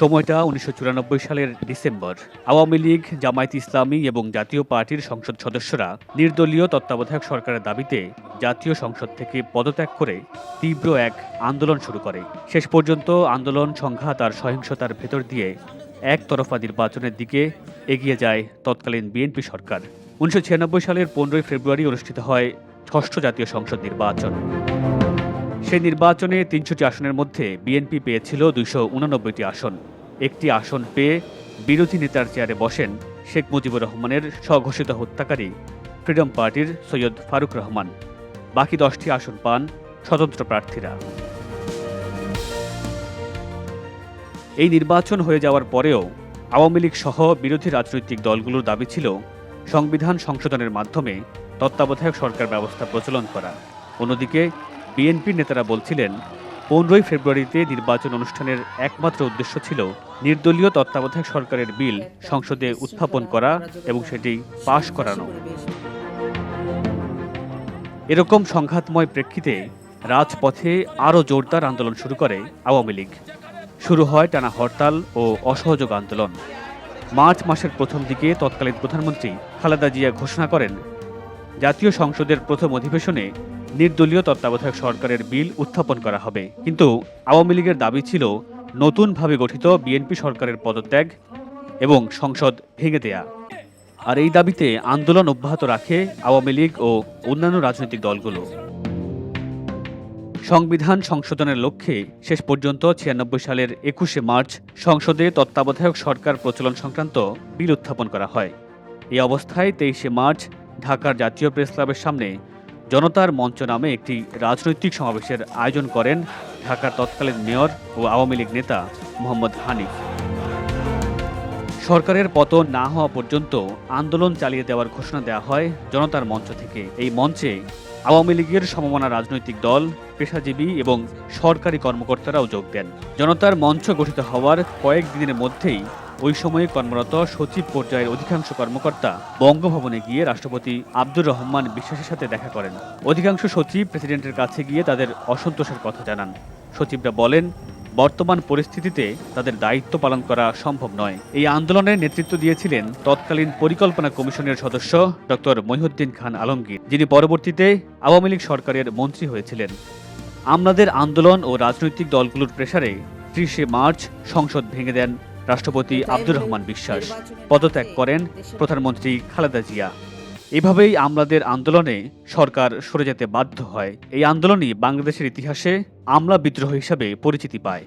সময়টা উনিশশো চুরানব্বই সালের ডিসেম্বর। আওয়ামী লীগ, জামায়াত ইসলামী এবং জাতীয় পার্টির সংসদ সদস্যরা নির্দলীয় তত্ত্বাবধায়ক সরকারের দাবিতে জাতীয় সংসদ থেকে পদত্যাগ করে তীব্র এক আন্দোলন শুরু করে। শেষ পর্যন্ত আন্দোলন, সংঘাত আর সহিংসতার ভেতর দিয়ে একতরফা নির্বাচনের দিকে এগিয়ে যায় তৎকালীন বিএনপি সরকার। উনিশশো ছিয়ানব্বই সালের পনেরোই ফেব্রুয়ারি অনুষ্ঠিত হয় ষষ্ঠ জাতীয় সংসদ নির্বাচন। সেই নির্বাচনে তিনশোটি আসনের মধ্যে বিএনপি পেয়েছিল দুইশো উননব্বইটি আসন। একটি আসন পেয়ে বিরোধী নেতার চেয়ারে বসেন শেখ মুজিবুর রহমানের স্বঘোষিত হত্যাকারী ফ্রিডম পার্টির সৈয়দ ফারুক রহমান। বাকি দশটি আসন পান স্বতন্ত্র প্রার্থীরা। এই নির্বাচন হয়ে যাওয়ার পরেও আওয়ামী লীগ সহ বিরোধী রাজনৈতিক দলগুলোর দাবি ছিল সংবিধান সংশোধনের মাধ্যমে তত্ত্বাবধায়ক সরকার ব্যবস্থা প্রচলন করা। অন্যদিকে বিএনপির নেতারা বলছিলেন, পনেরোই ফেব্রুয়ারিতে নির্বাচন অনুষ্ঠানের একমাত্র উদ্দেশ্য ছিল নির্দলীয় তত্ত্বাবধায়ক সরকারের বিল সংসদে উত্থাপন করা এবং সেটি পাশ করানো। এরকম সংঘাতময় প্রেক্ষিতে রাজপথে আরও জোরদার আন্দোলন শুরু করে আওয়ামী লীগ। শুরু হয় টানা হরতাল ও অসহযোগ আন্দোলন। মার্চ মাসের প্রথম দিকে তৎকালীন প্রধানমন্ত্রী খালেদা জিয়া ঘোষণা করেন, জাতীয় সংসদের প্রথম অধিবেশনে নির্দলীয় তত্ত্বাবধায়ক সরকারের বিল উত্থাপন করা হবে। কিন্তু আওয়ামী লীগের দাবি ছিল নতুনভাবে গঠিত বিএনপি সরকারের পদত্যাগ এবং সংসদ ভেঙে দেয়া। আর এই দাবিতে আন্দোলন অব্যাহত রাখে আওয়ামী লীগ ও অন্যান্য রাজনৈতিক দলগুলো। সংবিধান সংশোধনের লক্ষ্যে শেষ পর্যন্ত ছিয়ানব্বই সালের একুশে মার্চ সংসদে তত্ত্বাবধায়ক সরকার প্রচলন সংক্রান্ত বিল উত্থাপন করা হয়। এই অবস্থায় তেইশে মার্চ ঢাকার জাতীয় প্রেস ক্লাবের সামনে জনতার মঞ্চ নামে একটি রাজনৈতিক সমাবেশের আয়োজন করেন ঢাকার তৎকালীন মেয়র ও আওয়ামী লীগ নেতা মোহাম্মদ হানিফ। সরকারের পতন না হওয়া পর্যন্ত আন্দোলন চালিয়ে দেওয়ার ঘোষণা দেওয়া হয় জনতার মঞ্চ থেকে। এই মঞ্চে আওয়ামী লীগের সমমনা রাজনৈতিক দল, পেশাজীবী এবং সরকারি কর্মকর্তারাও যোগ দেন। জনতার মঞ্চ গঠিত হওয়ার কয়েক দিনের মধ্যেই ওই সময়ে কর্মরত সচিব পর্যায়ের অধিকাংশ কর্মকর্তা বঙ্গভবনে গিয়ে রাষ্ট্রপতি আব্দুর রহমান বিশ্বাসের সাথে দেখা করেন। অধিকাংশ সচিব প্রেসিডেন্টের কাছে গিয়ে তাদের অসন্তোষের কথা জানান। সচিবরা বলেন বর্তমান পরিস্থিতিতে তাদের দায়িত্ব পালন করা সম্ভব নয়। এই আন্দোলনের নেতৃত্ব দিয়েছিলেন তৎকালীন পরিকল্পনা কমিশনের সদস্য ডক্টর মহিউদ্দিন খান আলমগীর, যিনি পরবর্তীতে আওয়ামী লীগ সরকারের মন্ত্রী হয়েছিলেন। আমলাদের আন্দোলন ও রাজনৈতিক দলগুলোর প্রেসারে ত্রিশে মার্চ সংসদ ভেঙে দেন রাষ্ট্রপতি আব্দুর রহমান বিশ্বাস। পদত্যাগ করেন প্রধানমন্ত্রী খালেদা জিয়া। এভাবেই আমলাদের আন্দোলনে সরকার সরে যেতে বাধ্য হয়। এই আন্দোলনই বাংলাদেশের ইতিহাসে আমলা বিদ্রোহ হিসাবে পরিচিতি পায়।